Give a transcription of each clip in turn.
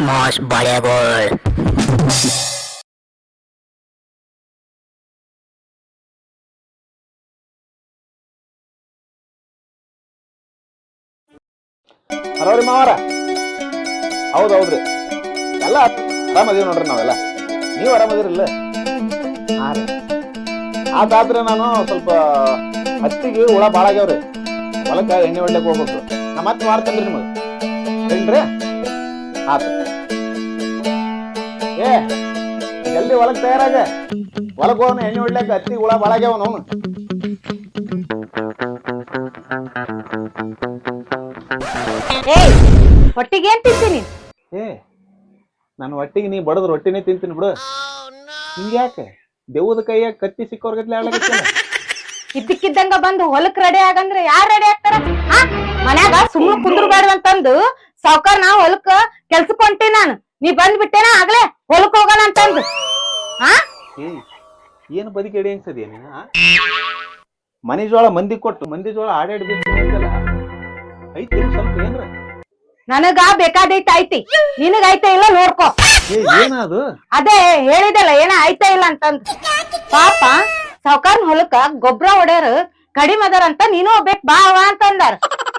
Mass ಬಳೆಗಳು hello ರೀ ಮಾವಾರ. ಹೌದು ಹೌದ್ರಿ. ಎಲ್ಲ ಆರಾಮದೀವಿ ನೋಡ್ರಿ ನಾವೆಲ್ಲ. ನೀವು ಆರಾಮದಿರಿಲ್ಲ? ಹಾ ರೀ. ಆತಾದ್ರೆ ನಾನು ಸ್ವಲ್ಪ ಹತ್ತಿಗೆ ಹುಳ ಭಾಳ ಆಗ್ಯಾವ್ರಿ. ಹೊಲಕ್ಕ ಎಣ್ಣೆ ಹೊಡ್ಲಿಕ್ಕೆ ಹೋಗ್ಬೇಕು. ನಾ ಮತ್ತೆ ಮಾಡ್ತೇನ್ರಿ ನಿಮಗೆ. ಏನ್ರಿ? ಆತ ಏ ಜಲ್ದಿ ಹೊಲಕ್ ತಯಾರಾಗ. ಹೊಲಕ್ ಹೋಗೋಣ ಎಣ್ಣೆ ಹೊಡ್ಲಕ್ಕ ಹತ್ತಿ ಹುಳ ನಾವು ಏಯ್ ಹೊಟ್ಟಿಗೆ ಏನ್ ತಿಂತೀನಿ ಏ ನನ್ನ ಹೊಟ್ಟಿಗೆ ನೀ ಬಡದ್ ರೊಟ್ಟಿನೇ ತಿಂತೀನಿ ಬಿಡು. ಹಿಂಗ್ಯಾಕೆ? ದೆವ್ವದ ಕೈಯಾಗ ಕತ್ತಿ ಸಿಕ್ಕೋರ್ಗತ್ಲೆ ಆಡ್ಲಕತ್ತಿಲ್ಲ ಇದ್ದಕ್ಕಿದ್ದಂಗ ಬಂದು ಹೊಲಕ್ ರೆಡಿ ಆಗಂದ್ರೆ ಯಾರ್ ರೆಡಿ ಆಗ್ತಾರ? ಹಾ ಸುಮ್ಮನೆ ಕುಂದ್ರಬಾರ್ದು ಕುಂದ್ರಬೇಡ್ವಂತಂದು ಸಾವ್ಕಾರ ನಾ ಹೊಲಕ್ ಕೆಲ್ಸಕ್ ಹೊಂಟಿ ನಾನು. ನೀ ಬಂದ್ಬಿಟ್ಟೇನ ಆಗ್ಲೇ ಹೊಲಕ್ ಹೋಗೋಣ ಅಂತಂದು ಹಾ ಏನು ಬದುಕಿ ಎಡಿ ಅನ್ಸದಿ ನೀನು ಮನಿ ಜೋಳ ಮಂದಿ ಕೊಟ್ಟು ಮಂದಿ ಜೋಳ ಆಡಾಡ್ಬೇಕು ಐತಿ ಸ್ವಲ್ಪ ಏನ್ರ? ನನಗ ಬೇಕಾದೈತೆ ಐತಿ ನಿನಗ ಐತೆ ಇಲ್ಲ ನೋಡ್ಕೋ. ಏ ಏನದು ಅದೇ? ಹೇಳಿದಲ್ಲ ಏನ ಐತೆ ಇಲ್ಲ ಅಂತಂದ್. ಪಾಪ ಸಾವ್ಕಾರನ್ ಹೊಲಕ್ಕ ಗೊಬ್ಬರ ಹೊಡೆಯರು ಕಡಿಮೆ ಅದಾರ ಅಂತ ನೀನು ಹೋಗ್ಬೇಕು ಬಾ ಅವ ಅಂತಂದಾರ.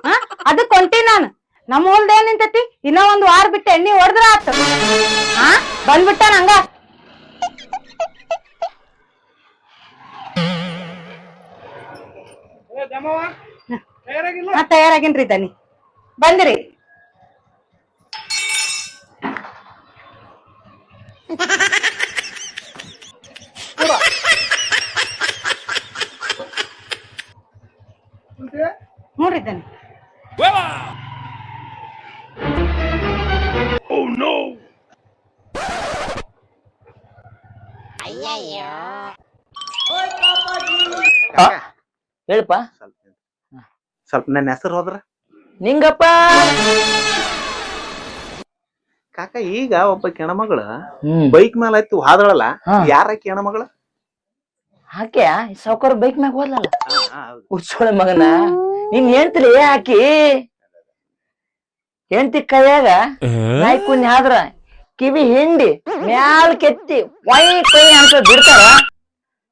ಹಾ ಅದಕ್ ಹೊಂಟಿ ನಾನು. ನಮ್ಮ ಹೊಲ್ದ ಏನ್ ನಿಂತೈತಿ? ಇನ್ನ ಒಂದ್ ವಾರ ಬಿಟ್ಟು ಎಣ್ಣಿ ಹೊಡೆದ್ರ ಆತು. ಹಾ ಬಂದ್ಬಿಟ್ಟ ನಂಗ. ತಯಾರಾಗಿನ್ರಿ ದನಿ. ಬಂದಿರಿ. ನೋಡ್ರಿ ದನಿ. ಹೇಳಪ್ಪ. ಸ್ವಲ್ಪ ನನ್ನ ಹೆಸರು ಹೋದ್ರ? ನಿಂಗಪ್ಪ. ಕಾಕ ಈಗ ಒಬ್ಬ ಕೆಣ ಮಗಳು ಬೈಕ್ ಮೇಲೆ ಆಯ್ತು ಹಾದಳಲ್ಲ ಹಾ. ಯಾರ ಕೆಣಮಗಳ ಆಕೆ ಸಾವ್ಕಾರ ಬೈಕ್ ಮ್ಯಾಗ ಹೋದ್ಲಲ್ಲ. ಉಚ್ಚೋಳ ಮಗನ. ನೀನ್ ಹೇಳ್ತಿರಿ ಹಾಕಿ ಹೆಂಡತಿ ಕೈಯಾಗ ನಾಯಿ ಕುಂದಿ ಆದ್ರ ಕಿವಿ ಹಿಂಡಿ ಮ್ಯಾಲ್ ಕೆತ್ತಿ ವೈ ಕೈ ಅಂತ ಬಿಡ್ತಾರ.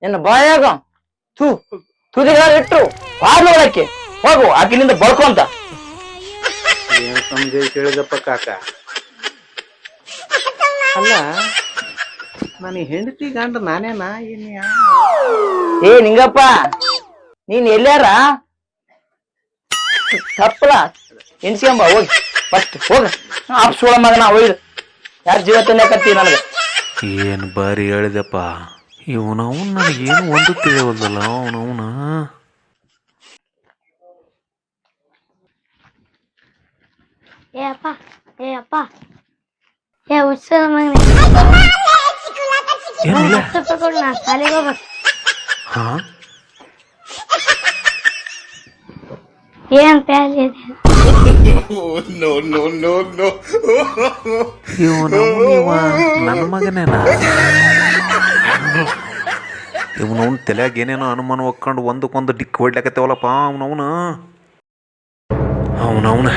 ನಿನ್ನ ಬಾಯಾಗ ಥೂ ತುದಿಗಾರ ಇಟ್ಟು ಬಾರ್ಲೋಳಕ್ಕೆ ಹೋಗು ಆಕಿನಿಂದ ಬಳ್ಕೊಂತ ಅಂತ. ಸಮಜ ಕೇಳಿದಪ್ಪ ಕಾಕ? ಅಲ್ಲ ನಾನು ಹೆಂಡತಿ ಗಂಡ ನಾನೇನಾ? ಏನ್ ಏ ನಿಂಗಪ್ಪ ನೀನ್ ಎಲ್ಲಾರ ತಪ್ಪಲ ಎನ್ಸ್ಕೊಂಬ ಹೋಗಿ. ಫಸ್ಟ್ ಹೋಗ. ಅಪ್ಸೋಳ ಮಗನ ಒಯ್ದು ಯಾರ ಜೀವ ತಂದಾಕತ್ತಿ ನನಗೆ? ಏನು ಬಾರಿ ಹೇಳಿದೆಪ್ಪ. ಇವನವನು ನನಗೇನು ಒಂದು ತಿಳಿಯವಲ್ದಲ್ಲ ಅವನವನ ಏ ಅಪ್ಪ ಏ ಅಪ್ಪ. ಏ ಉತ್ಸವ ಮಗನೇ. ಏನಿಲ್ಲ. ಹತ್ತು ರೂಪಾಯಿ ಕೊಡು ನಾ ಶಾಲೆಗೆ ಹೋಗ್ಬೇಕು ಹಾ? ಏನ್ ಪ್ಯಾಲಿ ಇದೆ? ಇವನವನು ಇವ ನನ್ನ ಮಗನೇನಾ ಇವನವನ್ ತಲೆಯಾಗ ಏನೇನೋ ಅನುಮಾನ ಒಕ್ಕೊಂಡು ಒಂದಕ್ಕೊಂದು ಡಿಕ್ ಹೊಡ್ಲಾಕತ್ತೇವಲ್ಲಪ್ಪ ಅವನವನು ಅವನವನ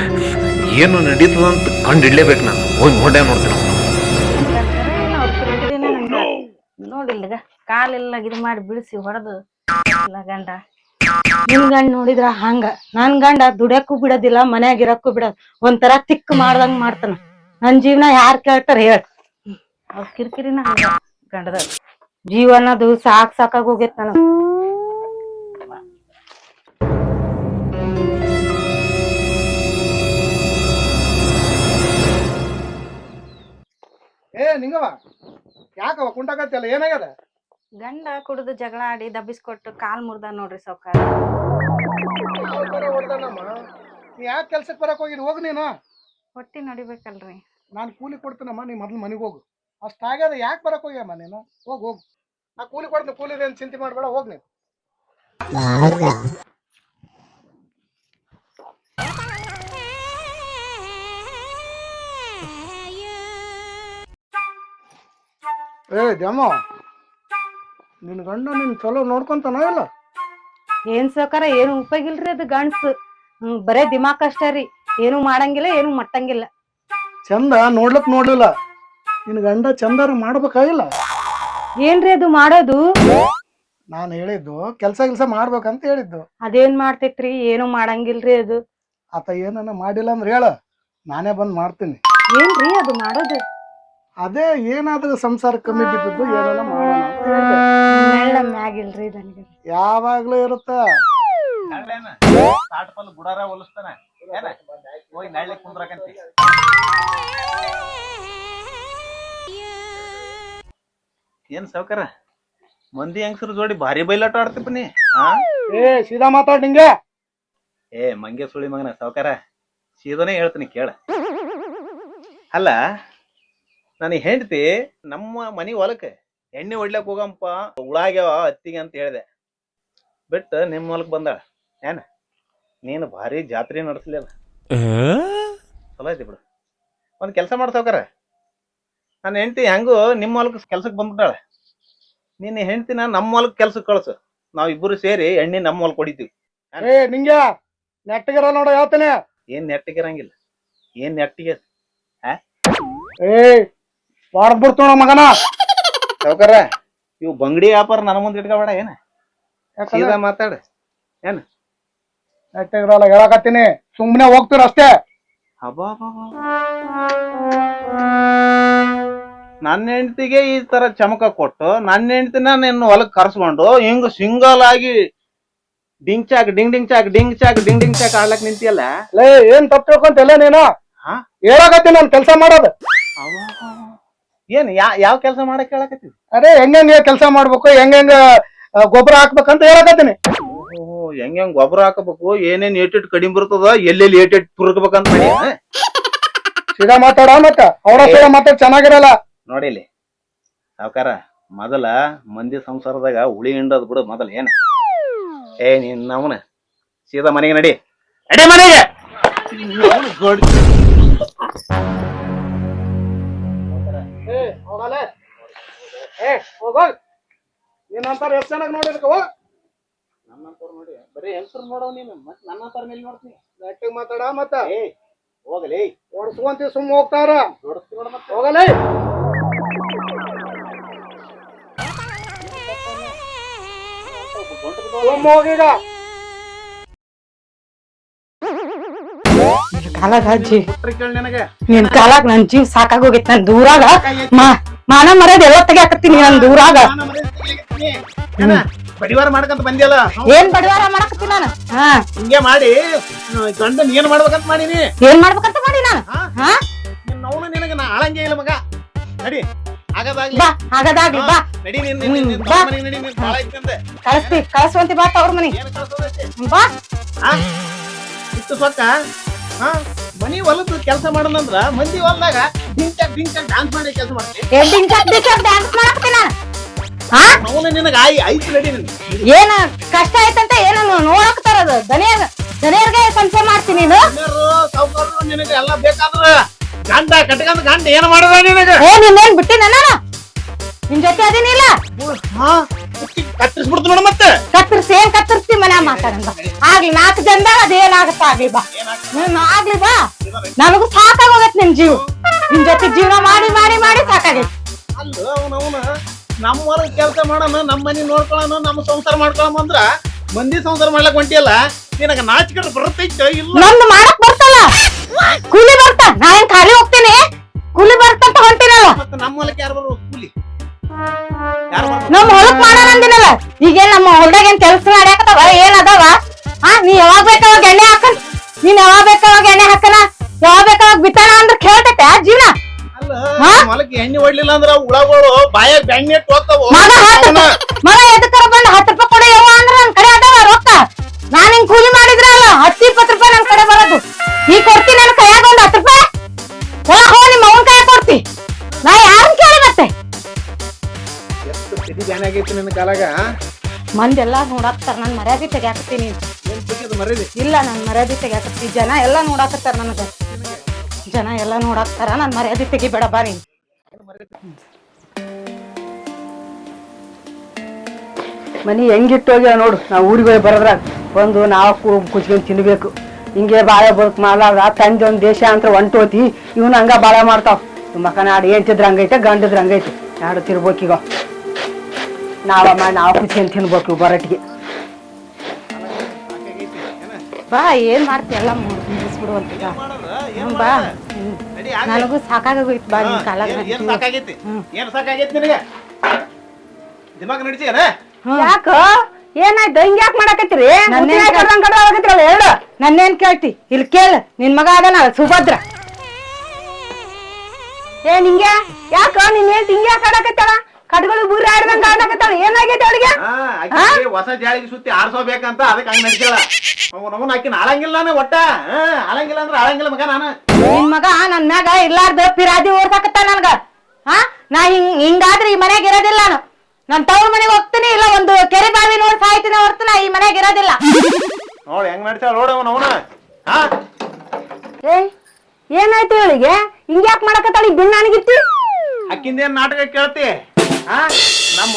ಏನು ನಡೀತದಂತ ಕಂಡು ಹಿಡ್ಲೇಬೇಕು ನಾನು ಹೋಗಿ ನೋಡೇ ನೋಡ್ತೀನಿ ನೋಡಿಲ್ಲ ಕಾಲೆಲ್ಲ ಇದು ಮಾಡಿ ಬಿಡಿಸಿ ಹೊಡೆದು ಇಲ್ಲ ಗಂಡ ನಿನ್ ಗಂಡ ನೋಡಿದ್ರ ಹಂಗ. ನನ್ ಗಂಡ ದುಡಿಯಕ್ಕೂ ಬಿಡೋದಿಲ್ಲ ಮನ್ಯಾಗ ಇರಕ್ಕೂ ಬಿಡೋದ್. ಒಂಥರ ತಿಕ್ ಮಾಡ್ದಂಗ್ ಮಾಡ್ತಾನ. ನನ್ ಜೀವನ ಯಾರ್ ಕೇಳ್ತಾರ ಹೇಳ. ಅವ್ರ ಕಿರಿಕಿರಿನ ಹಂಗ ಗಂಡದ ಜೀವನದು ಸಾಕ್ ಸಾಕಾಗ್ ಹೋಗೈತ್ ನಾನು ಏ ನಿಂಗವ ಯಾಕವ ಕುಂಟಾಕತ್ತಿಯಲ್ಲ? ಏನಾಗ್ಯದ? ಗಂಡ ಕುಡಿದು ಜಗಳ ಆಡಿ ದಬ್ಬಿಸ್ಕೊಟ್ಟು ಕಾಲ್ ಮುರ್ದ ನೋಡ್ರಿ ಸಾವ್ಕಾರ. ಯಾವ ತರ ನೀ ಯಾಕೆ ಕೆಲ್ಸಕ್ಕೆ ಬರಕ್ ಹೋಗಿದ್ ಹೋಗ್ ನೀನು. ಹೊಟ್ಟಿ ನಡಿಬೇಕಲ್ರಿ. ನಾನು ಕೂಲಿ ಕೊಡ್ತೀನಮ್ಮ ನೀ ಮೊದ್ಲು ಮನೆಗೆ ಹೋಗು. ಅಷ್ಟಾಗ್ಯದ ಯಾಕೆ ಬರಕ್ ಹೋಗ್ಯಮ್ಮ ನೀನು? ಹೋಗ್ ಹೋಗು. ನಾ ಕೂಲಿ ಕೊಡ್ತೀನಿ ಕೂಲಿ ಏನು ಚಿಂತೆ ಮಾಡಬೇಡ ಹೋಗ್ ನೀನು. ಏ ಜಮ್ಮ ನಿನ್ ಗಂಡ ನಿನ್ ಚಲೋ ನೋಡ್ಕೊಂತಾನ ಇಲ್ಲ ಏನ್ ಸಹಕಾರ ಏನು ಉಪಯೋಗ ಇಲ್ರಿ ಅದು ಗಂಡ್ಸು. ಹ್ಮ್ ಬರೇ ದಿಮಾಕ್ ಅಷ್ಟೇ ರೀ. ಏನು ಮಾಡಂಗಿಲ್ಲ ಏನು ಮಟ್ಟಂಗಿಲ್ಲ. ಚಂದ ನೋಡ್ಲಕ್ ನೋಡ್ಲಿಲ್ಲ. ನಿನ್ ಗಂಡ ಚಂದಾರ ಮಾಡ್ಬೇಕಾಗಿಲ್ಲ? ಏನ್ರಿ ಅದು ಮಾಡೋದು? ನಾನು ಹೇಳಿದ್ದು ಕೆಲ್ಸ ಗಿಲ್ಸ ಮಾಡ್ಬೇಕಂತ ಹೇಳಿದ್ದು. ಅದೇನ್ ಮಾಡ್ತೈತ್ರಿ ಏನು ಮಾಡಂಗಿಲ್ರಿ ಅದು. ಆತ ಏನನ್ನ ಮಾಡಿಲ್ಲ ಅಂದ್ರೆ ಹೇಳ ನಾನೇ ಬಂದ್ ಮಾಡ್ತೀನಿ. ಏನ್ರಿ ಅದು ಮಾಡೋದು? ಅದೇ ಏನಾದ್ರೂ ಸಂಸಾರ ಕಮ್ಮಿ ಬಿದ್ದದ್ದು ಏನನ್ನ ಮಾಡೋಣ. ಅಂತ. ನೆಳ್ಳ ಮ್ಯಾಗಿಲ್ರಿ ನನಗೆ. ಯಾವಾಗ್ಲೂ ಇರುತ್ತ. ಗುಡಾರ ಹೊಲಿಸ್ತಾನ. ಏನ? ಹೋಗಿ ನಳ್ಳಿ ಕುಂದ್ರಕಂತಿ. ಏನ್ ಸಾವ್ಕಾರ? ಮಂದಿ ಹೆಂಗಸರ ಜೋಡಿ ಭಾರಿ ಬೈಲಾಟ ಆಡ್ತಿಪ್ಪ ನೀ ಹಾ ಏ ಸೀದಾ ಮಾತಾಡ್ ನಿಂಗೆ. ಏ ಮಂಗೆ ಸುಳಿ ಮಗನ ಸಾವ್ಕಾರ ಸೀದನೇ ಹೇಳ್ತೀನಿ ಕೇಳ. ಅಲ್ಲ ನನಗೆ ಹೆಂಡತಿ ನಮ್ಮ ಮನೆ ಹೊಲಕ್ಕೆ ಎಣ್ಣೆ ಹೊಡ್ಲಕ್ ಹೋಗಂಪ ಉಳಾಗ್ಯಾವ ಅತ್ತಿಗೆ ಅಂತ ಹೇಳಿದೆ. ಬಿಟ್ಟು ನಿಮ್ಮ ಹೊಲಕ್ ಬಂದಾಳ. ಏನ? ನೀನು ಭಾರಿ ಜಾತ್ರೆ ನಡೆಸಲಿಲ್ಲ. ಚಲೋ ಐತಿ ಬಿಡು. ಒಂದು ಕೆಲಸ ಮಾಡ್ತಾವ್ಕಾರ ನನ್ನ ಹೆಂಡತಿ ಹೆಂಗು ನಿಮ್ಮ ಹೊಲಕ್ಕೆ ಕೆಲ್ಸಕ್ಕೆ ಬಂದ್ಬಿಟ್ಟಾಳೆ. ನಿನ್ನ ಹೆಂಡತಿನ ನಮ್ಮ ಹೊಲಕ್ಕೆ ಕೆಲ್ಸಕ್ಕೆ ಕಳ್ಸು. ನಾವ್ ಇಬ್ಬರು ಸೇರಿ ಎಣ್ಣೆ ನಮ್ಮ ಹೊಲಕ್ಕೆ ಹೊಡಿತೀವಿ. ಏ ನಿಂಗೆ ನೆಟ್ಟಗಿರ ನೋಡ ಯಾವತ್ತೇ ಏನ್ ನೆಟ್ಟಿಗಿರಂಗಿಲ್ಲ. ಏನ್ ನೆಟ್ಟಿಗೆ? ಏ ಮಾಡ್ಬಿಡ್ತು ಮಗನ. ಸಾವ್ಕಾರ ಇವು ಬಂಗಡಿ ವ್ಯಾಪಾರ ನನ್ನ ಮುಂದೆ ಇಟ್ಕೋಬೇಡ ಏನ? ಸೀದಾ ಮಾತಾಡ. ನೆಟ್ಟಗಿರಲ್ಲ ಹೇಳಕತ್ತೀನಿ. ಸುಮ್ಮನೆ ಹೋಗ್ತೀರ ಅಷ್ಟೇ. ನನ್ನ ಹೆಂಡತಿಗೆ ಈ ತರ ಚಮಕ ಕೊಟ್ಟು ನನ್ನ ಹೆಂಡತಿನ ನಿನ್ನ ಹೊಲಕ್ ಕರ್ಸ್ಕೊಂಡು ಹಿಂಗ ಸಿಂಗಲ್ ಆಗಿ ಡಿಂಗ್ ಚಾಕ್ ಡಿಂಗ್ ಡಿಂಗ್ ಚಾಕ್ ಡಿಂಗ್ ಚಾಕ್ ಡಿಂಗ್ ಡಿಂಗ್ ಚಾಕ್ ಆಡ್ಲಕ್ ನಿಂತಿಯಲ್ಲ? ಲೇ ಏನ್ ತಪ್ಪ ತಿಳ್ಕೊಂತಿಲ್ಲ ನೀನು? ಹೇಳಕತ್ತೀನಿ ನಾನು ಕೆಲಸ ಮಾಡೋದು. ಏನ್ ಯಾ ಯಾವ ಕೆಲಸ ಮಾಡಕ್ ಹೇಳಕತ್ತಿ ಅದೇ ಹೆಂಗ ಕೆಲಸ ಮಾಡ್ಬೇಕು ಹೆಂಗ್ ಗೊಬ್ಬರ ಹಾಕ್ಬೇಕಂತ ಹೇಳಕತ್ತೀನಿ. ಓಹೋ ಹೆಂಗ್ ಹೆಂಗ್ ಗೊಬ್ಬರ ಹಾಕಬೇಕು ಏನೇನ್ ಏಟೆಟ್ ಕಡಿಮೆ ಬರ್ತದ ಎಲ್ಲೆಲ್ಲಿ ಏಟಿಟ್ ತುರ್ಕಬೇಕಂತ ಮಾಡಿ ಸೀದಾ ಮಾತಾಡ ಮತ್ತ ಅವರ ಸೀದಾ ಮಾತಾಡ ಚೆನ್ನಾಗಿರಲ್ಲ. ನೋಡಿಲಿ ಸಾವ್ಕಾರ ಮೊದಲ ಮಂದಿ ಸಂಸಾರದಾಗ ಉಳಿ ಹಿಂಡದ್ ಬಿಡು ಮೊದಲ ಏನ? ಏ ನೀನ್ ಅವನ ಸೀದಾ ಮನೆಗೆ ನಡಿ. ನಡಿ ಮನೆಗೆ! ಹೋಗಲ್ಲ ಏ ಹೋಗೋ ನಿನ್ನಂತಾರ ಎಷ್ಟು ಚೆನ್ನಾಗಿ ನೋಡಿರ್ಕ ಹೋಗ. ನನ್ನಂತವ್ರ್ ನೋಡಿ ಬರೀ ಹೆಂಗಸರು ನೋಡೋ ನೀನು ಮತ್ತೆ ನನ್ನ ಹತ್ರ ಮೇಲೆ ನೋಡ್ತೀನಿ ಗಟ್ಟಿಗೆ ಮಾತಾಡ ಮತ್ತ. ಏ ಹೋಗಲೇ. ಓಡಿಸ್ಕೊಂತಿ ಸುಮ್ಮ ಹೋಗ್ತಾರ. ನೋಡ ಮತ್ತೆ. ಹೋಗಲೇ. ಸುಮ್ ಹೋಗೀಗ. ಕಾಲಾಗ ಅಜ್ಜಿ ನಿನ್ ಕಾಲಾಗ ನನ್ ಜೀವ್ ಸಾಕಾಗೋಗೈತ್ ನನ್ ದೂರಾಗ. ಮಾ ಮಾನ ಮರ್ಯಾದ ಎಲ್ಲ ತೆಗಿಯಾಕತ್ತೀನಿ ನನ್ ದೂರಾಗ. ಏನ ಪರಿವಾರ ಮಾಡ್ಕಂತ ಬಂದಿಯಲ್ಲ? ಏನ್ ಬಡಿವಾರ ಮಾಡಕತ್ತೀನಿ ನಾನು? ಹಾ. ಹಿಂಗೆ ಮಾಡಿ ಗಂಡನ್ ಏನ್ ಮಾಡ್ಬೇಕಂತ ಮಾಡೀನಿ? ಏನ್ ಮಾಡ್ಬೇಕಂತ ಮಾಡಿ ನಾನು? ಹಾ? ಹಾ? ನಿನ್ನ ಅವನು ನಿನಗೆ ನಾ ಆಳಂಗೆ ಇಲ್ಲ ಮಗ. ನಡಿ ಆಗದಾಗ್ಲಿ. ಬಾ. ಕಳಿಸ್ತಿ ಕಳಿಸುವಂತಿ ಬಾ ಅವ್ರ ಮನಿ? ಬಾ? ಇಷ್ಟು ಸೊಕ್ಕ? ಹಾ ಮನಿ ಹೊಲದ ಕೆಲಸ ಮಾಡೋಣಂದ್ರ ಮಂದಿ ಹೊಲದಾಗ ಡಿಂಕ ಡಿಂಕ ಡ್ಯಾನ್ಸ್ ಮಾಡಿ ಕೆಲಸ ಮಾಡ್ತೀನಿ. ಎಡ್ಡಿಂಗ್ ಡ್ಯಾನ್ಸ್ ಮಾಡಕತ್ತೀನಿ ಹಾ? ಅವನು ನಿನಗ ಐ ಐತಿ ರೆಡಿ ಏನ ಕಷ್ಟ ಏನು ಏನ ನೋಡಕ್ತಾರದು ದನಿಯಾಗ ದನಿಯರ್ಗೆ ಸಂಶಯ ಮಾಡ್ತೀನಿ ನೀನು? ಸೌಕರ್ಯ ನಿನಗೆ ಎಲ್ಲ ಬೇಕಾದ್ರ ಗಂಡ ಕಟ್ಕೊಂಡ್ ಗಂಡ ಏನ್ ಮಾಡದ ನಿನಗ? ಏ ನಿನ್ನೇನ್ ಬಿಟ್ಟಿನ ನಾನು? ನಿನ್ ಜೊತೆ ಅದೇನಿಲ್ಲ ಹಾ ಕಟ್ಟಿಸ್ಬಿಡ್ತು ನೋಡು ಮತ್ತೆ. ಮಾತಾಡಂಗ. ಆಗ್ಲಿ ನಾಲ್ಕು ಜನದಾಗ ಅದೇನಾಗತ್ತ ಆಗ್ಲಿ ಬಾ. ಹ್ಮ್ ಆಗ್ಲಿ ಬಾ. ನನಗೂ ಸಾಕಾಗೋಗತ್ ನಿನ್ ಜೀವ. ನಿಮ್ ಜೊತೆ ಜೀವನ ಮಾಡಿ ಮಾಡಿ ಮಾಡಿ ಸಾಕಾಗೈತಿ. ಅಲ್ಲ ಅವನವನ ನಮ್ಮ ಹೊರಗೆ ಕೆಲಸ ಮಾಡೋಣ ನಮ್ಮ ಮನೆ ನೋಡ್ಕೊಳ್ಳೋಣ ನಮ್ಮ ಸಂಸಾರ ಮಾಡ್ಕೊಳ್ಳೋಣ ಅಂದ್ರ ಮಂದಿ ಸಂಸಾರ ಮಾಡ್ಲಕ್ ಹೊಂಟಿಯಲ್ಲ? ನಿನಗ ನಾಚಿಕೆ ಬರ್ತೈತೆ ಇಲ್ಲ? ನಂದು ಮಾಡಕ್ ಬರ್ತಲ್ಲ. ಕೂಲಿ ಬರ್ತ. ನಾ ಏನ್ ಖಾಲಿ ಹೋಗ್ತೀನಿ? ಕೂಲಿ ಬರ್ತಂತ ಹೊಂಟಿನಲ್ಲ. ಮತ್ತೆ ನಮ್ಮ ಹೊಲಕ್ಕೆ ಯಾರು ಬರೋ ಕೂಲಿ? ನಮ್ ಹೊಲಕ್ ಮಾಡೋಣ ಅಂದಿನಲ್ಲ. ಈಗೇನ್ ನಮ್ಮ ಹೊಲ್ದಾಗ ಏನ್ ಕೆಲ್ಸ ಮಾಡ್ಯಾಕತ್ತವ? ಏನ್ ಅದಾವ? ಹಾ ನೀ ಯಾವಾಗ ಬೇಕಾವಾಗ ಎಣ್ಣೆ ಹಾಕನ್? ನೀನ್ ಯಾವಾಗ ಬೇಕಾವಾಗ ಎಣ್ಣೆ ಹಾಕನ? ಯಾವಾಗ ಬೇಕಾವಾಗ ಬಿತ್ತಾನ ಅಂದ್ರೆ ಕೇಳ್ತೈತೆ ಜೀವನ? ಹೊಲಕ್ಕೆ ಎಣ್ಣೆ ಹೊಡ್ಲಿಲ್ಲ ಅಂದ್ರ ಹುಳಗಳು ಬಾಯಾಗ ಬೆಣ್ಣೆ ಹೋಗ್ತಾವ. ಕಾಲಾಗ ಮಂದಿ ಎಲ್ಲಾ ನೋಡಾಕತ್ತಾರ ನನ್ ಮರ್ಯಾದೆ ತೆಗ್ಯಾಕತ್ತೀನಿ ಮರೀದಿ ಇಲ್ಲ ನನ್ ಮರ್ಯಾದೆ ತೆಗ್ಯಾಕತ್ತಿ ಜನ ಎಲ್ಲಾ ನೋಡಾಕತ್ತಾರ ನನಗ. ಜನ ಎಲ್ಲಾ ನೋಡಾಕತ್ತಾರ ನನ್ ಮರ್ಯಾದೆ ತೆಗಿಬೇಡ ಬಾರಿ ನೀನ್. ಮನಿ ಹೆಂಗಿಟ್ಟು ಹೋಗ್ಯಾವ ನೋಡು ನಾವು ಊರಿಗೆ ಹೋಗಿ ಬರೋದ್ರಾಗ ಬಂದು ನಾವು ಕುಚ್ಕೊಂಡು ತಿನ್ಬೇಕು. ಹಿಂಗೆ ಬಾಳೆ ಬದುಕು ಮಾಡ್ಲಾರ್ದ ತಂದೆ ಒಂದು ದೇಶ ಅಂತ ಹೊಂಟೋತಿ ಇವ್ನ ಹಂಗ ಬಾಳೆ ಮಾಡ್ತಾವ್. ಮಕನ ಏನ್ ತಿದ್ರ ಹಂಗೈತೆ ಗಂಡದ್ರ ಹಂಗೈತೆ. ಎರಡು ತಿರ್ಬೇಕೀಗ ನಾವ ಮಾಡಿ ನಾವು ಖುಷಿಯಲ್ಲಿ ತಿನ್ಬೇಕು ಬರಟ್ಟಿಗೆ ಬಾ ಏನ್ ಮಾಡ್ತೀಯ ಎಲ್ಲ ಮುಗಿಸ್ಬಿಡು ಅಂತ. ಬಾ. ನನಗೂ ಸಾಕಾಗೋಯ್ತು ಬಾ ನಿಮ್ ಕಾಲ ಏನ್ ಸಾಕಾಗೈತಿ? ಏನ್ ಸಾಕಾಗೈತಿ ನಿನಗೆ? ದಿಮಾಗ ನಡಿಸಿಯನ ಯಾಕ? ಏನಾಯ್ತು? ಹಿಂಗ್ ಯಾಕೆ ಮಾಡಕತ್ತೀರಿ? ನನ್ನೇನ್ ಹೇಳು. ನನ್ನೇನ್ ಕೇಳ್ತಿ? ಇಲ್ಲಿ ಕೇಳು. ನಿನ್ ಮಗ ಅದನ ಸುಭದ್ರ. ಏ ನಿಂಗೆ? ಯಾಕ? ನಿನ್ ಹೇಳ್ತಿ ಹಿಂಗ್ ಯಾಕೆ ಆಡಕತ್ತಾಳ ಕಟ್ಗಳು ಬೂರಿ ಆಡ್ದಂಗ ಆಡಕತ್ತಾಳ ಏನಾಗೈತೆ ಅವಳಿಗೆ? ಆಕಿ ಹೊಸ ಜಾಳಿಗೆ ಸುತ್ತಿ ಆರ್ಸೋಬೇಕಂತ ಅದಕ್ಕೆ ಹಂಗ ನಡ್ಸ್ಯಾಳ. ನಮ್ಮನ್ನ ಆಕಿನ ಆಳಂಗಿಲ್ಲ ನಾನು ಒಟ್ಟ. ಹಾ, ಆಳಂಗಿಲ್ಲ ಅಂದ್ರೆ ಆಳಂಗಿಲ್ಲ ಮಗ ನಾನು. ನಿನ್ ಮಗ ನನ್ನ ಮ್ಯಾಗ ಇರ್ಲಾರ್ದ ಪಿರಾದಿ ಓಡ್ಸಾಕತ್ತ ನನ್ಗ. ಹಾ ನಾ ಹಿಂಗ್ ಹಿಂಗಾದ್ರೆ ಈ ಮನೆಗ್ ಇರೋದಿಲ್ಲ ನಾನು. ನನ್ ತವ್ರ ಮನೆಗೆ ಹೋಗ್ತೀನಿ ಇಲ್ಲ ಒಂದು ಕೆರೆ ಬಾವಿ ನೋಡಿ ಸಾಯ್ತೀನಿ ಹೊರ್ತು ನಾ ಈ ಮನೆಗ್ ಇರೋದಿಲ್ಲ. ನೋಡ್ ಹೆಂಗ್ ನಡ್ಸ್ಯಾಳ ನೋಡ ಅವನ ಅವನ. ಹಾ ಏಯ್ ಏನಾಯ್ತು ಇವಳಿಗೆ? ಹಿಂಗ್ಯಾಕ್ ಮಾಡಕತ್ತಾಳ ಈ ಬಿಣ್ಣಾನಿಗಿತ್ತಿ ಅಕ್ಕಿಂದೇನ್ ನಾಟಕ ಕೇಳ್ತಿ? ಹಾ ನಮ್ಮ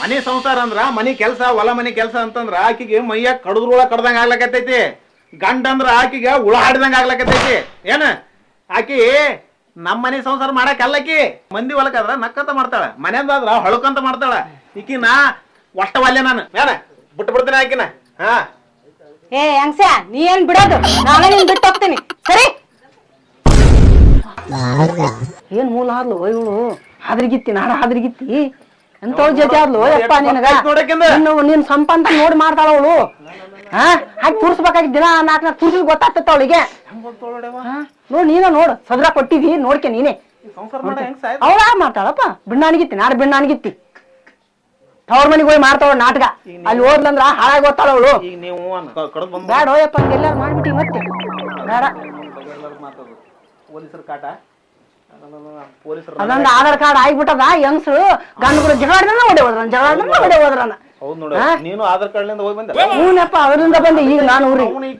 ಮನೆ ಸಂಸಾರ ಅಂದ್ರ ಮನೆ ಕೆಲಸ ಹೊಲ ಮನೆ ಕೆಲಸ ಅಂತಂದ್ರ ಆಕಿಗೆ ಮೈಯಾಗ ಕಡದ್ರೊಳ ಕಡ್ದಂಗ ಆಗ್ಲಕತ್ತೈತಿ. ಗಂಡ ಅಂದ್ರ ಆಕಿಗೆ ಹುಳ ಹಾಡ್ದಂಗ ಆಗ್ಲಕತ್ತೈತಿ. ಏನ? ಆಕಿ ನಮ್ಮ ಮನೆ ಸಂಸಾರ ಮಾಡಕ್ ಅಲ್ಲಕಿ. ಮಂದಿ ಹೊಲಕ್ಕಾದ್ರ ನಕ್ಕಂತ ಮಾಡ್ತಾಳ. ಮನೆಯಂದಾದ್ರ ಹೊಳಕಂತ ಮಾಡ್ತಾಳ. ಈಕಿ ನಾ ಒಷ್ಟ ಒಲ್ಲೆ ನಾನು. ಏನ? ಬಿಟ್ಟು ಬಿಡ್ತೀನಿ ಆಕಿನ. ಹಾ. ಏ ಹಂಗ್ಸ ನೀ ಏನ್ ಬಿಡೋದು? ನಾನೇ ನಿನ್ ಬಿಟ್ಟು ಹೋಗ್ತೀನಿ. ಸರಿ? ಏನ್ ಮೂಲ ಆದ್ಲು ಇವಳು. ಹಾದ್ರಿಗಿತ್ತಿ ನಾಡ ಹಾದ್ರಿಗಿತ್ತಿ. ಎಂತವ್ ಜೊತೆ ಆದ್ಲು ಯಪ್ಪ ನಿನಗ? ನಿನ್ ಸಂಪಂತ ನೋಡಿ ಮಾಡ್ತಾಳ ಅವಳು. ಹಾ ಹಾಗೆ ತೂರ್ಸ್ಬೇಕಾಗಿದ್ದ ದಿನ ನಾಲ್ಕು ನಾಲ್ಕು ತೂರ್ಸಿ ಗೊತ್ತಾಗ್ತತ್ತ ಅವಳಿಗೆ. ನೋಡ್ ನೀನ ನೋಡು ಸದ್ರ ಕೊಟ್ಟಿದಿ ನೋಡ್ಕೆ ನೀನೆ? ಅವಳ ಮಾಡ್ತಾಳಪ್ಪ ಬಿಣ್ಣಾನಿಗಿತ್ತಿ ನಾಡ ಬಿಣ್ಣಾನಿಗಿತ್ತಿ ತವ್ರ ಮನೆಗೆ ಹೋಗಿ ಮಾಡ್ತಾಳ ನಾಟಕ. ಅಲ್ಲಿ ಹೋದ್ಲಂದ್ರ ಹಾಳಾಗಿ ಗೊತ್ತಾಳ ಅವಳು. ಬೇಡ ಹೋಯಪ್ಪ ಎಲ್ಲಾರು ಮಾಡ್ಬಿಟ್ಟಿ ಮತ್ತೆ. ಬೇಡ. ಪೊಲೀಸರ ಕಾಟ. ಪೊಲೀಸರ ಅದೊಂದು ಆಧಾರ್ ಕಾರ್ಡ್ ಆಗ್ಬಿಟ್ಟದ ಹೆಂಗ್ಸ್ರು ಗಂಡುಗಳು ಜಗಳಾಡ್ದನ ಹೊಡೆ ಹೋದ್ರ ಜಗಳಾಡ್ದನ ಹೊಡೆ ಹೋದ್ರನ ಹೌದ್ ನೋಡು ನೀನು ಆಧಾರ್ ಕಾರ್ಡ್ಲಿಂದ ಹೋಗಿ ಬಂದೆ ಹ್ಞೂನಪ್ಪ ಅವರಿಂದ ಬಂದೆ ಈಗ ನಾನು ಊರಿಗೆ. ನೀ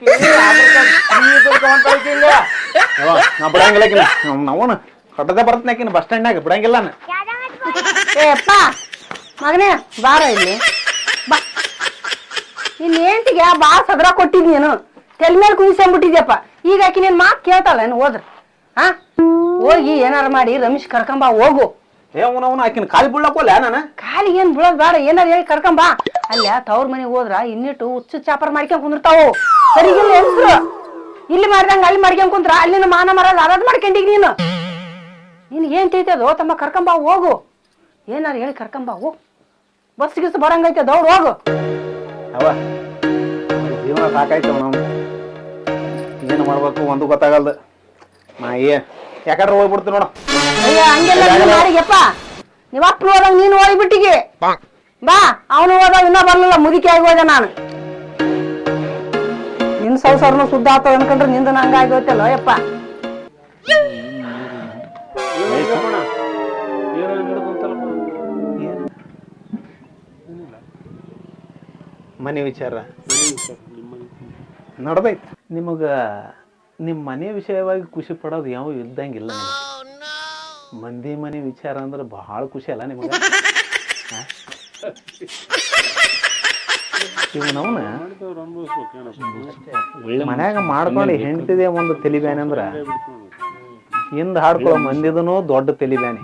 ನಾ ಬಿಡಂಗಿಲ್ಲ ಆಕಿನ. ಅವ್ನ್ ಅವನು ಹೊಟ್ಟದ ಬರ್ತನ ಆಕಿನ ಬಸ್ ಸ್ಟ್ಯಾಂಡ್ನಾಗ ಬಿಡಂಗಿಲ್ಲ ನಾನು. ಏ ಅಪ್ಪ ಮಗನೇ ಬಾರ ಇಲ್ಲಿ. ಬಾ. ನಿನ್ನ ಹೆಂಡತಿಗೆ ಬಾ ಸದ್ರ ಕೊಟ್ಟಿದ್ ನೀನು ತೆಲ್ ಮೇಲೆ ಕುದಿಸ್ಕೊಂಡ್ಬಿಟ್ಟಿದ್ಯಪ್ಪ ಈಗ ಆಕಿ ನಿನ್ ಮಾತು ಕೇಳ್ತಾಳ ಏನು ಹೋದ್ರ. ಹಾ? ಹೋಗಿ ಏನಾರ ಮಾಡಿ ರಮೇಶ್ ಕರ್ಕೊಂಬಾ ಹೋಗು. ಏ ಅವನು ಅವನು ಆಕಿನ ಕಾಲಿ ಬೀಳಕೋಲ್ಲ ನಾನು? ಕಾಲಿಗೆ ಏನ್ ಬೀಳೋದ್ ಬೇಡ ಏನಾರ ಹೇಳಿ ಕರ್ಕೊಂಬಾ. ಅಲ್ಲ ತವ್ರ ಮನೆಗೆ ಹೋದ್ರ ಇನ್ನಿಟ್ಟು ಹುಚ್ಚು ಚಾಪರ್ ಮಾಡ್ಕೊಂಡ್ ಕುಂದಿರ್ತಾವು. ಸರಿಗಿಲ್ಲ ಇಲ್ಲಿ ಮಾಡ್ದಂಗ ಅಲ್ಲಿ ಮಾಡ್ಕೊಂಡ್ ಕುಂತ್ರ ಅಲ್ಲಿನ ಮಾನ ಮರಲ್ಲ ಅದಾದ್ ಮಾಡ್ಕೊಂಡಿಗ್ ನೀನು. ನೀನ್ ಏನ್ ಅದು? ತಮ್ಮ ಕರ್ಕೊಂಬಾ ಹೋಗು. ಏನಾರ ಹೇಳಿ ಕರ್ಕೊಂಬಾ ಹೋಗ್. ಬಸ್ ಗಿಸ್ ಬರಂಗೈತೆ ದೌಡ್ ಹೋಗು. ಅವ ಜೀವನ ಸಾಕಾಯ್ತು ನಾವು. ಏನು ಮಾಡ್ಬೇಕು ಒಂದು ಗೊತ್ತಾಗಲ್ದು. ನಾ ಏ ಯಾಕಂದ್ರೆ ಹೋಗ್ಬಿಡ್ತೀನಿ ನೋಡು. ಅಯ್ಯ ಹಂಗೆಲ್ಲ ನೀನ್ ಮಾಡಿಗೆಪ್ಪ ನೀವ್ ಅಪ್ಪ ಹೋದಂಗ ನೀನು ಹೋಗ್ಬಿಟ್ಟಿಗೆ. ಬಾ ಅವನು ಹೋದಾಗ ಇನ್ನ ಬರ್ಲಿಲ್ಲ ಮುದುಕಿ ಆಗಿ ಹೋದೆ ನಾನು. ನಿನ್ ಸಂಸಾರನು ಶುದ್ಧ ಆಗ್ತದ ಅನ್ಕೊಂಡ್ರೆ ನಿಂದ ನಂಗ ಆಗೋಯ್ತಲ್ಲ ಯಪ್ಪ ಮನೆ ವಿಚಾರ. ನಡ್ದೈತಿ. ನಿಮಗ ನಿಮ್ಮ ಮನೆ ವಿಷಯವಾಗಿ ಖುಷಿ ಪಡೋದು ಯಾವ ಇದ್ದಂಗಿಲ್ಲ ನಿಮ್ಗೆ. ಮಂದಿ ಮನೆ ವಿಚಾರ ಅಂದ್ರೆ ಬಹಳ ಖುಷಿ ಅಲ್ಲ ನಿಮಗೆ? ಇವನವನ ಮನ್ಯಾಗ ಮಾಡ್ಕೊಂಡು ಹೆಂಡತಿದೆ ಒಂದು ತಲಿಬ್ಯಾನೆ ಅಂದ್ರ ಹಿಂದ್ ಹಾಡ್ಕೊಳ್ಳೋ ಮಂದಿದನು ದೊಡ್ಡ ತಲಿಬ್ಯಾನೆ.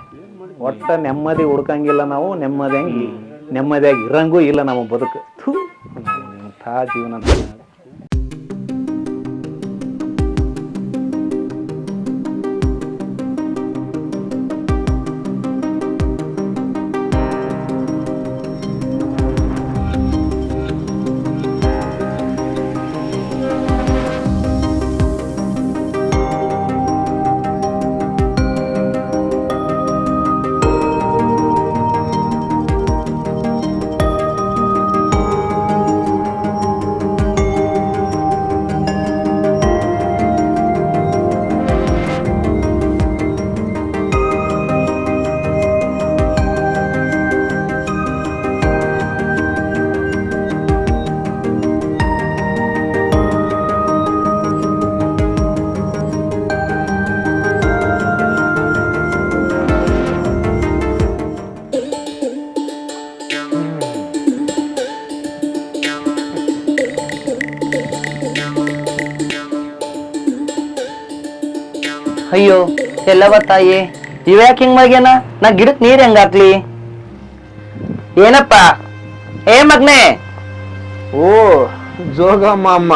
ಒಟ್ಟ ನೆಮ್ಮದಿ ಹುಡ್ಕಂಗಿಲ್ಲ ನಾವು ನೆಮ್ಮದಿಯಾಗಿ ನೆಮ್ಮದಿಯಾಗಿ ಇರಂಗೂ ಇಲ್ಲ ನಮ್ಮ ಬದುಕು. ಥೂ ಇಂಥ ಜೀವನ ಎಲ್ಲವ ತಾಯಿ ಯಾಕೆ ಹಿಂಗ್ ಮಗೇನ ನಾ ಗಿಡಕ್ ನೀರ್ ಹೆಂಗ ಹಾಕ್ಲಿ? ಏನಪ್ಪ? ಏ ಮಗ್ನೆ! ಓ ಜೋಗ ಅಮ್ಮ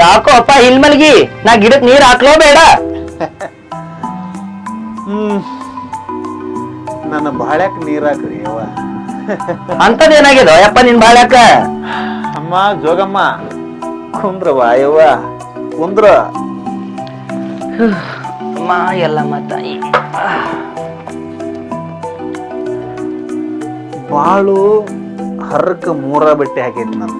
ಯಾಕೋ ಅಪ್ಪ ಇಲ್ ಮಲ್ಗಿ? ನಾ ಗಿಡಕ್ ನೀರ್ ಹಾಕ್ಲೋ ಬೇಡ. ಹ್ಮ್. ನನ್ನ ಬಾಳ್ಯಾಕ ನೀರ್ ಹಾಕ್ರಿ ಅವ್ವ. ಅಂತದ್ ಏನಾಗ್ಯದ? ಯಪ್ಪ ನಿನ್ ಬಾಳ್ಯಾಕ? ಅಮ್ಮ ಜೋಗಮ್ಮ. ಕುಂದ್ರವ ಅಯ್ಯವ್ವ ಕುಂದ್ರ. ಅಮ್ಮ ಎಲ್ಲಮ್ಮ ತಾಯಿ ಬಾಳು ಹರಕ ಮೂರ ಬಟ್ಟೆ ಹಾಕೈತಿ ನಾನು.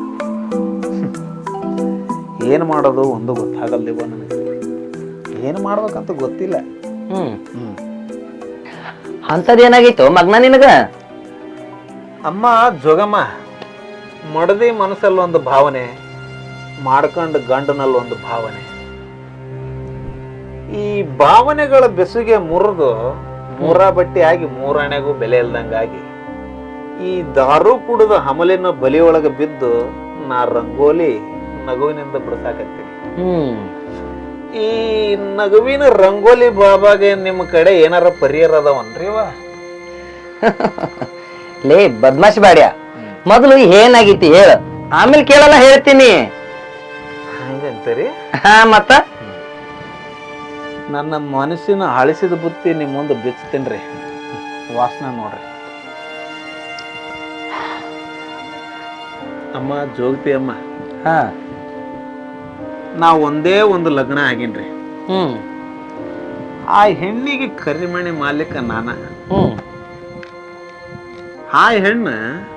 ಏನು ಮಾಡೋದು ಒಂದು ಗೊತ್ತಾಗಲ್ದಿವ ನನಗೆ. ಏನು ಮಾಡ್ಬೇಕಂತ ಗೊತ್ತಿಲ್ಲ. ಹ್ಮ್. ಹ್ಮ್. ಅಂತದ್ ಏನಾಗೈತೋ ಮಗ್ನ ನಿನಗ? ಅಮ್ಮ ಜೋಗಮ್ಮ ಮಡದಿ ಮನಸ್ಸಲ್ಲಿ ಒಂದು ಭಾವನೆ ಮಾಡ್ಕೊಂಡು ಗಂಡನಲ್ಲಿ ಒಂದು ಭಾವನೆ. ಈ ಭಾವನೆಗಳ ಬೆಸುಗೆ ಮುರಿದು ಮೂರ ಬಟ್ಟೆ ಆಗಿ ಮೂರಣೆಗೂ ಬೆಲೆ ಇಲ್ದಂಗಾಗಿ ಈ ದಾರು ಕುಡಿದ ಹಮಲಿನ ಬಲಿಯೊಳಗೆ ಬಿದ್ದು ನಾ ರಂಗೋಲಿ ನಗುವಿನಿಂದ ಬಿಡ್ಸಾಕತ್ತೀನಿ. ಈ ನಗುವಿನ ರಂಗೋಲಿ ಬಾಬಾಗೆ ನಿಮ್ಮ ಕಡೆ ಏನಾರ ಪರಿಹಾರ ಅದಾವನ್ರಿ ಅವ ಲೇ ಬದ್ಮಾಶ್ ಬಾಡ್ಯ. ಮೊದಲು ಏನಾಗೈತಿ ಹೇಳ. ಆಮೇಲೆ ಕೇಳಲ್ಲ ಹೇಳ್ತೀನಿ. ಹಂಗಂತರಿ? ಹಾ ಮತ್ತ? ನನ್ನ ಮನಸ್ಸಿನ ಅಳಿಸಿದ ಬುತ್ತಿ ನಿಮ್ಮ ಮುಂದೆ ಬಿಚ್ತೀನ್ರಿ. ವಾಸನ ನೋಡ್ರಿ. ಅಮ್ಮ ಜೋಗತಿ ಅಮ್ಮ. ಹಾ. ನಾ ಒಂದೇ ಒಂದು ಲಗ್ನ ಆಗಿನ್ರಿ. ಹ್ಮ್. ಆ ಹೆಣ್ಣಿಗೆ ಕರಿಮಣಿ ಮಾಲೀಕ ನಾನ. ಹ್ಮ್. ಆ ಹೆಣ್ಣು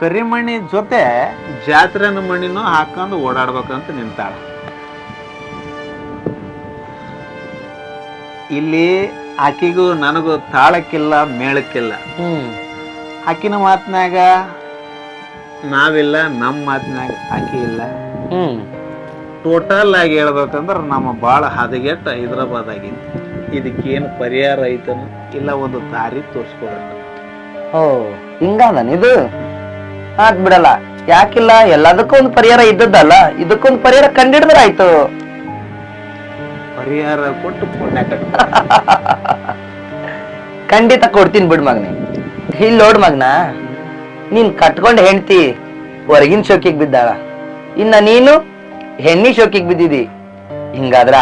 ಕರಿಮಣಿ ಜೊತೆ ಜಾತ್ರೆನ ಮಣಿನೂ ಹಾಕೊಂಡು ಓಡಾಡ್ಬೇಕಂತ ನಿಂತಾಳ. ಇಲ್ಲಿ ಆಕಿಗೂ ನನಗೂ ತಾಳಕ್ಕಿಲ್ಲ ಮೇಳಕ್ಕಿಲ್ಲ. ಹ್ಮ್. ಆಕಿನ ಮಾತಿನಾಗ ನಾವಿಲ್ಲ ನಮ್ಮ ಮಾತಿನಾಗ ಆಕಿ ಇಲ್ಲ. ಟೋಟಲ್ ಆಗಿ ಹೇಳ್ಬೇಕಂದ್ರೆ ನಮ್ಮ ಭಾಳ ಹದಗೆಟ್ಟ ಹೈದ್ರಾಬಾದ್ ಆಗಿದೆ ಇದಕ್ಕೇನು ಪರಿಹಾರ ಐತನ? ಇಲ್ಲ ಒಂದು ದಾರಿ ತೋರಿಸ್ಕೊಡೋಣ. ಓ ಹಿಂಗ ಇದು? ಆತ್ ಬಿಡಲ್ಲ. ಯಾಕಿಲ್ಲ? ಎಲ್ಲದಕ್ಕೂ ಒಂದು ಪರಿಹಾರ ಇದ್ದದ್ದಲ್ಲ. ಇದಕ್ಕೊಂದು ಪರಿಹಾರ ಕಂಡಿಡಿದ್ರೆ ಆಯ್ತು. ಪರಿಹಾರ ಕೊಟ್ಟು ಪುಣ್ಯ ಕಟ್ಟ ಖಂಡಿತ ಕೊಡ್ತೀನಿ ಬಿಡ್ ಮಗನಿ. ಇಲ್ಲಿ ನೋಡ್ ಮಗ್ನ ನೀನ್ ಕಟ್ಕೊಂಡ್ ಹೆಂಡ್ತಿ ಹೊರಗಿನ ಶೋಕಿಗ್ ಬಿದ್ದಾಳ. ಇನ್ನ ನೀನು ಹೆಣ್ಣಿ ಶೋಕಿಗ್ ಬಿದ್ದಿದಿ. ಹಿಂಗಾದ್ರ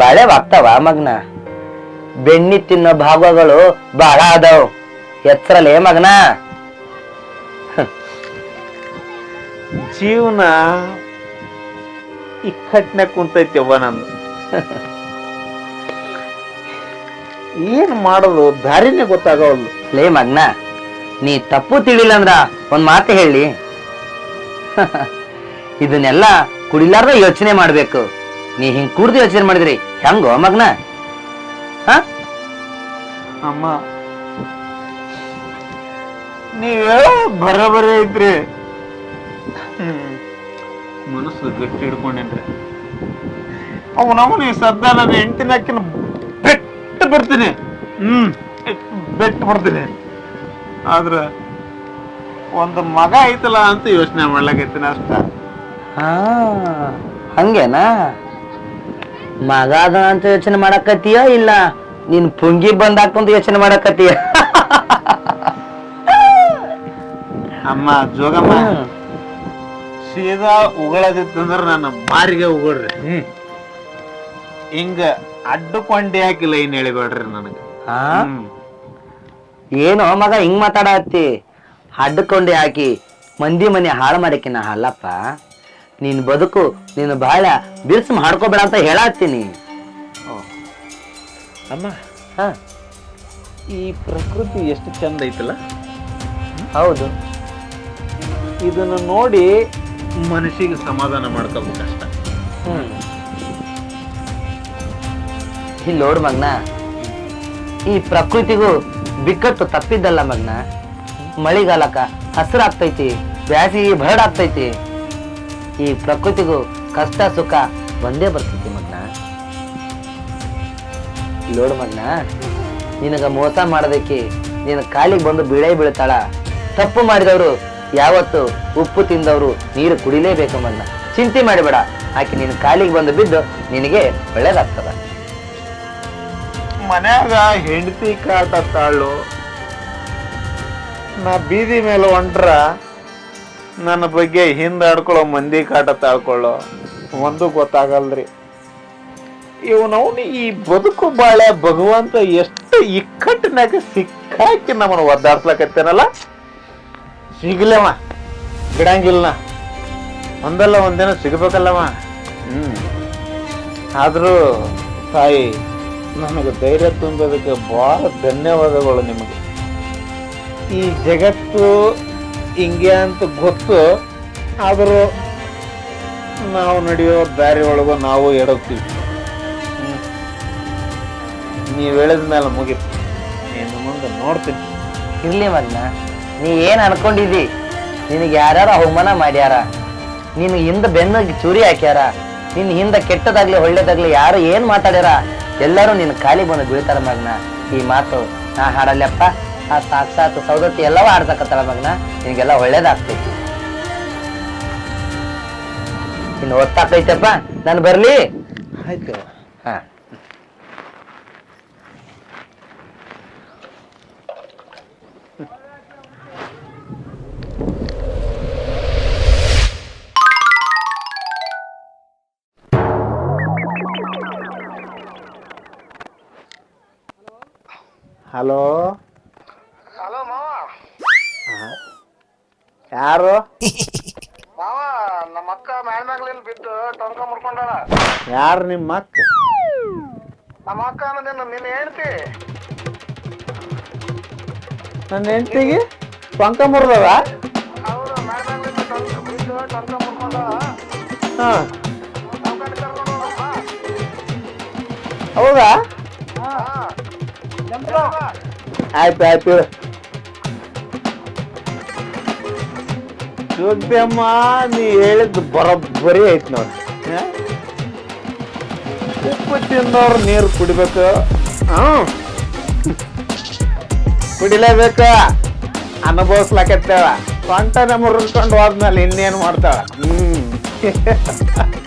ಬಾಳೆ ಆಗ್ತಾವ ಮಗ್ನ. ಬೆಣ್ಣಿ ತಿನ್ನೋ ಭಾಗಗಳು ಬಹಳ ಅದಾವ್ ಎಚ್ಚರಲೇ ಮಗನ. ಜೀವನ ಇಕ್ಕಟ್ನೆ ಕುಂತೈತಿ ಅವ್ವ ನಂದು. ಏನ್ ಮಾಡೋದು ದಾರಿನೇ ಗೊತ್ತಾಗವಲ್ದು. ಲೇ ಮಗ್ನ ನೀ ತಪ್ಪು ತಿಳಿಲ್ಲ ಅಂದ್ರ ಒಂದ್ ಮಾತು ಹೇಳಿ. ಇದನ್ನೆಲ್ಲ ಕುಡಿಲಾರ್ದ ಯೋಚನೆ ಮಾಡ್ಬೇಕು. ನೀ ಹಿಂಗ್ ಕುಡ್ದು ಯೋಚನೆ ಮಾಡಿದ್ರಿ ಹೆಂಗೋ ಮಗ್ನ? ಹ? ಅಮ್ಮ ನೀವ್ ಬರಬರಿ ಐತ್ರಿ ಹ್ಮ್. ಮನಸ್ಸು ಗಟ್ಟಿ ಹಿಡ್ಕೊಂಡೇನ್ರಿ. ಅವನವನು ಈ ಸದ್ದ ನನ್ನ ಹೆಂಡತಿನ ಬರ್ತೀನಿ. ಹ್ಮ್. ಬೆಟ್ಟು ಬರ್ತೀನಿ ಆದ್ರ ಒಂದು ಮಗ ಐತಲ್ಲ ಅಂತ ಯೋಚನೆ ಮಾಡ್ಲಾಕೈತಿನ ಅಷ್ಟ. ಹಾ ಹಂಗೇನಾ? ಮಗ ಅದ ಅಂತ ಯೋಚನೆ ಮಾಡಕತ್ತೀಯ ಇಲ್ಲ ನೀನ್ ಪುಂಗಿ ಬಂದಾಕಂತ ಯೋಚನೆ ಮಾಡಕತ್ತೀಯ? ಅಮ್ಮ ಜೋಗಮ್ಮ ಸೀದಾ ಉಗಳದಿತ್ತಂದ್ರ ನನ್ನ ಮಾರಿಗೆ ಉಗಳ್ರಿ. ಹಿಂಗ ಅಡ್ಡಕೊಂಡಿ ಹಾಕಿ ಲೈನ್ ಹೇಳಿಬೇಡ್ರಿ ನನಗೆ. ಹಾ? ಏನೋ ಮಗ ಹಿಂಗ್ ಮಾತಾಡತ್ತಿ. ಅಡ್ಡಕೊಂಡೆ ಹಾಕಿ ಮಂದಿ ಮನೆ ಹಾಳು ಮಾಡಕ್ಕಿನ ಅಲ್ಲಪ್ಪ. ನೀನ್ ಬದುಕು ನೀನು ಬಾಳ ಬಿರ್ಸ್ ಮಾಡ್ಕೋಬೇಡ ಅಂತ ಹೇಳತ್ತೀನಿ. ಅಮ್ಮ. ಹಾ. ಈ ಪ್ರಕೃತಿ ಎಷ್ಟು ಚಂದ ಐತಲ್ಲ? ಹೌದು. ಇದನ್ನು ನೋಡಿ ಮನಸ್ಸಿಗೆ ಸಮಾಧಾನ ಮಾಡ್ಕೋಬೇಕಷ್ಟ. ಹ್ಮ್. ಇಲ್ಲಿ ನೋಡು ಮಗ್ನ, ಈ ಪ್ರಕೃತಿಗೂ ಬಿಕ್ಕಟ್ಟು ತಪ್ಪಿದ್ದಲ್ಲ ಮಗ್ನ. ಮಳಿಗಾಲಕ್ಕ ಹಸಿರಾಗ್ತೈತಿ, ಬ್ಯಾಸಿಗೆ ಬರಡ್ ಆಗ್ತೈತಿ ಈ ಪ್ರಕೃತಿಗೂ ಕಷ್ಟ ಸುಖ ಒಂದೇ ಬರ್ತೈತಿ ಮಗ್ನ. ಲೋಡ್ ಮಗ್ನ, ನಿನಗ ಮೋಸ ಮಾಡೋದಕ್ಕೆ ನಿನ್ನ ಕಾಲಿಗೆ ಬಂದು ಬೀಳೇ ಬೀಳ್ತಾಳ. ತಪ್ಪು ಮಾಡಿದವರು ಯಾವತ್ತು ಉಪ್ಪು ತಿಂದವರು ನೀರು ಕುಡಿಲೇಬೇಕು ಮಗ್ನ. ಚಿಂತೆ ಮಾಡಬೇಡ. ಆಕೆ ನಿನ್ನ ಕಾಲಿಗೆ ಬಂದು ಬಿದ್ದು ನಿನಗೆ ಒಳ್ಳೇದಾಗ್ತದ ಮನ್ಯಾಗ ಹೆಂಡತಿ ಕಾಟ ತಾಳು ನಾ ಬೀದಿ ಮೇಲೆ ಹೊಂಟ್ರ, ನನ್ನ ಬಗ್ಗೆ ಹಿಂದಾಡ್ಕೊಳ್ಳೋ ಮಂದಿ ಕಾಟ ತಾಳ್ಕೊಳ್ಳೋ ಒಂದು ಗೊತ್ತಾಗಲ್ರಿ. ಇವನವನು ಈ ಬದುಕು ಬಾಳೆ ಭಗವಂತ ಎಷ್ಟು ಇಕ್ಕಟ್ಟಿನಾಗ ಸಿಕ್ಕಾಕಿ ನಮ್ಮನ್ನು ಒದ್ದಾಡ್ಸ್ಲಕತ್ತೇನಲ್ಲ? ಸಿಗ್ಲೇವ ಬಿಡಂಗಿಲ್ಲ. ಒಂದಲ್ಲ ಒಂದಿನ ಸಿಗ್ಬೇಕಲ್ಲವ. ಹ್ಮ್. ಆದ್ರೂ ತಾಯಿ ನನಗೆ ಧೈರ್ಯ ತುಂಬೋದಕ್ಕೆ ಭಾಳ ಧನ್ಯವಾದಗಳು ನಿಮಗೆ. ಈ ಜಗತ್ತು ಹಿಂಗೆ ಅಂತ ಗೊತ್ತು, ಆದರೂ ನಾವು ನಡೆಯೋ ದಾರಿ ಒಳಗೂ ನಾವು ಎಡೋಗ್ತೀವಿ. ನೀವು ಹೇಳಿದ ಮೇಲೆ ಮುಗೀತು. ನೀನು ಮುಂದೆ ನೋಡ್ತೀನಿ. ಇರಲಿ ಮಗ್ನ ನೀ ಏನು ಅನ್ಕೊಂಡಿದ್ದಿ? ನಿನಗೆ ಯಾರ್ಯಾರ ಅವಮಾನ ಮಾಡ್ಯಾರ? ನಿನಗೆ ಹಿಂದೆ ಬೆನ್ನಿಗೆ ಚೂರಿ ಹಾಕ್ಯಾರ? ನಿನ್ನ ಹಿಂದೆ ಕೆಟ್ಟದಾಗಲಿ ಒಳ್ಳೇದಾಗ್ಲಿ ಯಾರು ಏನು ಮಾತಾಡ್ಯಾರ? ಎಲ್ಲರೂ ನಿನ್ನ ಖಾಲಿ ಬಂದು ಬೀಳ್ತಾರ ಮಗ್ನ. ಈ ಮಾತು ನಾ ಹಾಡಲ್ಲಪ್ಪ. ಆ ಸಾಕ್ಷಾತ್ ಸೌದತ್ತಿ ಎಲ್ಲವ ಆಡ್ಸಕತ್ತಾರ ಮಗ್ನ. ನಿನಗೆಲ್ಲ ಒಳ್ಳೇದಾಗ್ತೈತಿ. ಇನ್ನು ಓದ್ತಾಕೈತಪ್ಪ ನಾನು ಬರಲಿ. ಆಯ್ತು. ಹಲೋ? ಹಲೋ ಮಾವ. ಯಾರು? ಮಾವ ನಮ್ಮ ಅಕ್ಕ ಮ್ಯಾಲ್ಮ್ಯಾಗ್ಲಿಂದ ಬಿದ್ದು ಟೊಂಕ ಮುರ್ಕೊಂಡಾಳ. ಯಾರು ನಿಮ್ಮ ಅಕ್ಕ? ನಮ್ಮ ಅಕ್ಕ ಅನ್ನೋದೇನು ನಿನ್ನ ಹೇಳ್ತಿ ನನ್ನ ಹೆಂಡತಿಗೆ? ಪಂಕ ಮುರಿದದ? ಹೌದು ಮ್ಯಾಲ್ಮ್ಯಾಗ್ಲಿಂದ ಟೊಂಕ ಬಿದ್ದು ಟೊಂಕ ಮುರ್ಕೊಂಡಾಳ. ಹಾ. ದವಾಖಾನೆ ಕರ್ಕೊಂಡು ಹೌದಾ? ಆಯ್ತು ಆಯ್ತು. ಜೋಗ್ಯಮ್ಮ ನೀ ಹೇಳಿದ್ದು ಬರೋಬ್ಬರಿ ಐತ್ ನೋಡಿ? ಉಪ್ಪು ತಿಂದವ್ರು ನೀರು ಕುಡಿಬೇಕು. ಹ್ಮ್ ಕುಡಿಲೇಬೇಕು. ಅನುಭವಿಸ್ಲಕತ್ತೇವ ನಮ್ಮ ಮುರಿದ್ಕೊಂಡು ಹೋದ್ಮೇಲೆ ಇನ್ನೇನು ಮಾಡ್ತಾವ? ಹ್ಮ್.